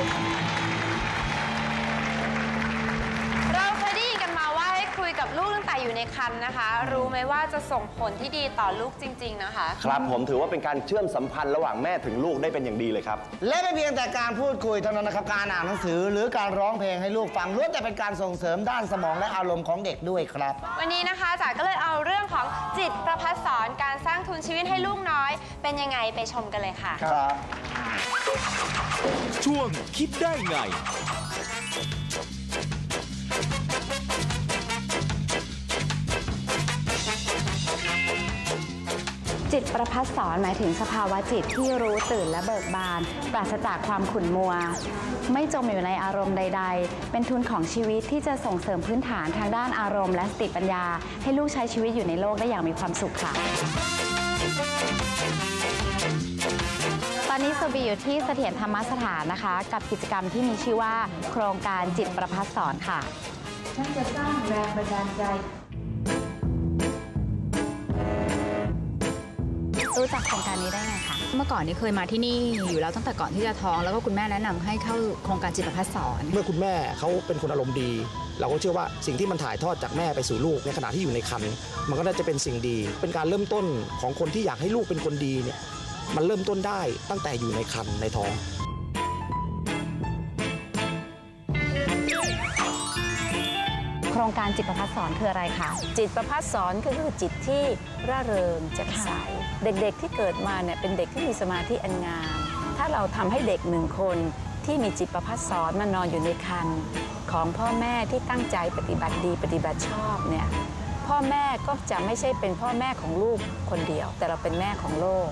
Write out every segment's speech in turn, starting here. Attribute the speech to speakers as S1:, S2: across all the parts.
S1: เอยู่ในครรภ์นะคะ รู้ไหมว่าจะส่งผลที่ดีต่อลูกจริง ๆ นะคะ
S2: ครับผมถือว่าเป็นการเชื่อมสัมพันธ์ระหว่างแม่ถึงลูกได้เป็นอย่างดีเลยครับ
S3: และไม่เพียงแต่การพูดคุยเท่านั้นนะครับการอ่านหนังสือหรือการร้องเพลงให้ลูกฟังล้วนแต่เป็นการส่งเสริมด้านสมองและอารมณ์ของเด็กด้วยครับ
S1: วันนี้นะคะจ๋าก็เลยเอาเรื่องของจิตประพัฒสอนการสร้างทุนชีวิตให้ลูกน้อย เป็นยังไงไปชมกันเลยค่ะ
S3: ครับ
S4: ช่วงคิดได้ไง
S5: จิตประพัฒสอนหมายถึงสภาวะจิตที่รู้ตื่นและเบิกบาน ปราศจากความขุ่นมัว ไม่จมอยู่ในอารมณ์ใด ๆ เป็นทุนของชีวิตที่จะส่งเสริมพื้นฐานทางด้านอารมณ์และสติปัญญา ให้ลูกใช้ชีวิตอยู่ในโลกได้อย่างมีความสุขค่ะ ตอนนี้โซบีอยู่ที่เสถียรธรรมสถานนะคะ กับกิจกรรมที่มีชื่อว่า โครงการจิตประพัฒสอนค่ะ
S6: ฉันจะสร้างแรงบันดาลใจ
S5: รู้จักโครงการนี้ได้ไงคะ
S7: เมื่อก่อนนี้เคยมาที่นี่อยู่แล้วตั้งแต่ก่อนที่จะท้อง แล้วก็คุณแม่แนะนำให้เข้าโครงการจิตประพัฒสอน
S8: เมื่อคุณแม่เขาเป็นคนอารมณ์ดี เราก็เชื่อว่าสิ่งที่มันถ่ายทอดจากแม่ไปสู่ลูกในขณะที่อยู่ในครรภ์มันก็น่าจะเป็นสิ่งดี เป็นการเริ่มต้นของคนที่อยากให้ลูกเป็นคนดีเนี่ยมันเริ่มต้นได้ตั้งแต่อยู่ในครรภ์ในท้อง
S5: รงการจิตประพัฒสอนคืออะไรคะ
S6: จิตประพัฒสอนก็คือจิตที่ร่าเริงแจ่มใส เด็กๆที่เกิดมาเนี่ยเป็นเด็กที่มีสมาธิอันงาม ถ้าเราทำให้เด็กหนึ่งคนที่มีจิตประพัฒสอนมานอนอยู่ในครรภ์ของพ่อแม่ที่ตั้งใจปฏิบัติดีปฏิบัติชอบเนี่ย พ่อแม่ก็จะไม่ใช่เป็นพ่อแม่ของลูกคนเดียว แต่เราเป็นแม่ของโลก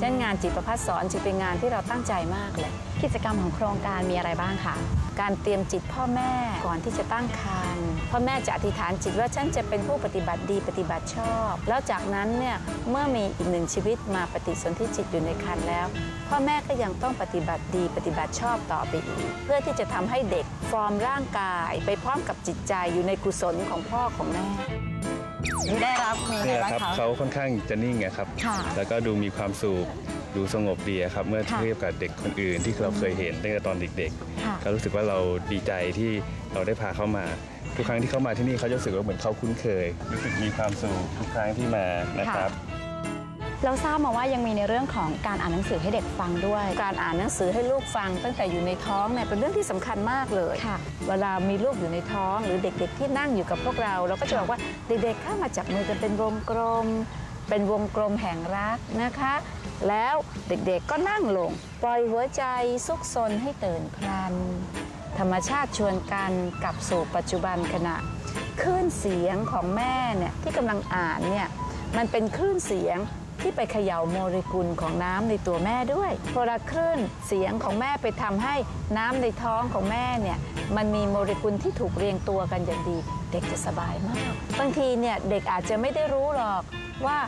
S6: ฉะนั้นงานจิตประพัฒสอนจึงเป็นงานที่เราตั้งใจมากเลย
S5: กิจกรรมของโครงการมีอะไรบ้างคะ
S6: การเตรียมจิตพ่อแม่ก่อนที่จะตั้งครรภ์พ่อแม่จะอธิษฐานจิตว่าฉันจะเป็นผู้ปฏิบัติดีปฏิบัติชอบ แล้วจากนั้นเนี่ยเมื่อมีอีกหนึ่งชีวิตมาปฏิสนธิจิตอยู่ในครรภ์แล้ว พ่อแม่ก็ยังต้องปฏิบัติดีปฏิบัติชอบต่อไปอีก เพื่อที่จะทำให้เด็กฟอร์มร่างกาย ไปพร้อมกับจิตใจอยู่ในกุศลของพ่อของแม่
S5: ที่ ได้รับมีอะไร
S9: เนี่ย
S5: บ้าง
S9: ครับ
S5: คะ
S9: เขาค่อนข้างจะนิ่งอะครับ
S5: ค่ะ
S9: แล้วก็ดูมีความสุขดูสงบดีอะครับ เมื่อ
S5: ค่ะ
S9: เทียบกับเด็กคนอื่นที่เราเคยเห็นตั้งแต่ตอนเด็ก
S5: ค่ะ
S9: ๆ ก็รู้สึกว่าเราดีใจที่เราได้พาเขามา ทุกครั้งที่เขามาที่นี่เขาจะรู้สึกว่าเหมือนเขาคุ้นเคย รู้สึกมีความสุขทุกครั้งที่มานะครับ
S5: เราทราบมาว่ายังมีในเรื่องของการอ่านหนังสือให้เด็กฟังด้วย
S6: การอ่านหนังสือให้ลูกฟัง ตั้งแต่อยู่ในท้องเนี่ยเป็นเรื่องที่สำคัญมากเลย
S5: ค่ะ
S6: เวลามีลูกอยู่ในท้องหรือเด็กๆ ที่นั่งอยู่กับพวกเราเราก็จะบอกว่าเด็กๆเข้ามาจับมือกันเป็นวงกลม เป็นวงกลมแห่งรักนะคะ แล้วเด็กๆก็นั่งลง ปล่อยหัวใจซุกซนให้ตื่นพลัน ธรรมชาติชวนกันกลับสู่ปัจจุบันขณะคลื่นเสียงของแม่เนี่ยที่กำลังอ่านเนี่ยมันเป็นคลื่นเสียง ที่ไปเขย่าโมเลกุลของน้ำในตัวแม่ด้วยพอละคลื่นเสียงของแม่ไปทำให้น้ำในท้องของแม่เนี่ยมันมีโมเลกุลที่ถูกเรียงตัวกันอย่างดี เด็กจะสบายมากบางทีเนี่ยเด็กอาจจะไม่ได้รู้หรอกว่า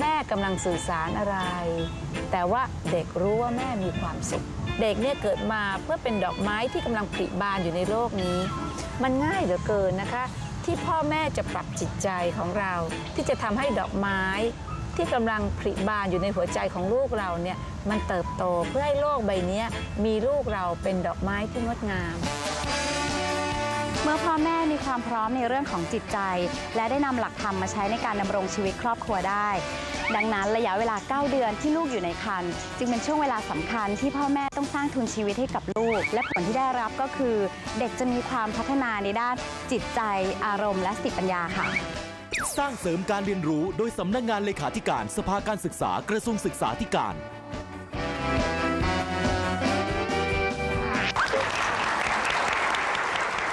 S6: แม่กำลังสื่อสารอะไร แต่ว่าเด็กรู้ว่าแม่มีความสุข เด็กเนี่ยเกิดมาเพื่อเป็นดอกไม้ที่กำลังผลิบานอยู่ในโลกนี้ มันง่ายเหลือเกินนะคะ ที่พ่อแม่จะปรับจิตใจของเรา ที่จะทำให้ดอกไม้ ที่กำลังผลิบานอยู่ในหัวใจของลูกเราเนี่ยมันเติบโตเพื่อให้โลกใบนี้มีลูกเราเป็นดอกไม้ที่งดงาม
S5: เมื่อพ่อแม่มีความพร้อมในเรื่องของจิตใจ และได้นำหลักธรรมมาใช้ในการดำรงชีวิตครอบครัวได้ ดังนั้นระยะเวลา 9 เดือนที่ลูกอยู่ในครรภ์จึงเป็นช่วงเวลาสำคัญที่พ่อแม่ต้องสร้างทุนชีวิตให้กับลูก และผลที่ได้รับก็คือ เด็กจะมีความพัฒนาในด้านจิตใจ อารมณ์ และสติปัญญาค่ะ
S4: สร้างเสริมการเรียนรู้โดยสำนักงงานเลขาธิการสภาการศึกษากระทรวงศึกษาธิการ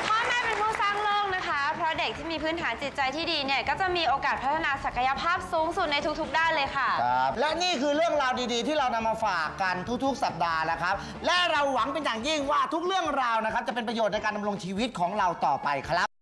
S1: พ่อแม่เป็นผู้สร้างโลกนะคะ เพราะเด็กที่มีพื้นฐานจิตใจที่ดีเนี่ยก็จะมีโอกาสพัฒนาศักยภาพสูงสุดในทุกๆ ด้านเลยค่ะ
S3: ครับ และนี่คือเรื่องราวดีๆ ที่เรานำมาฝากกันทุกๆ สัปดาห์นะครับ และเราหวังเป็นอย่างยิ่งว่าทุกเรื่องราวนะครับ จะเป็นประโยชน์ในการดำรงชีวิตของเราต่อไปครับ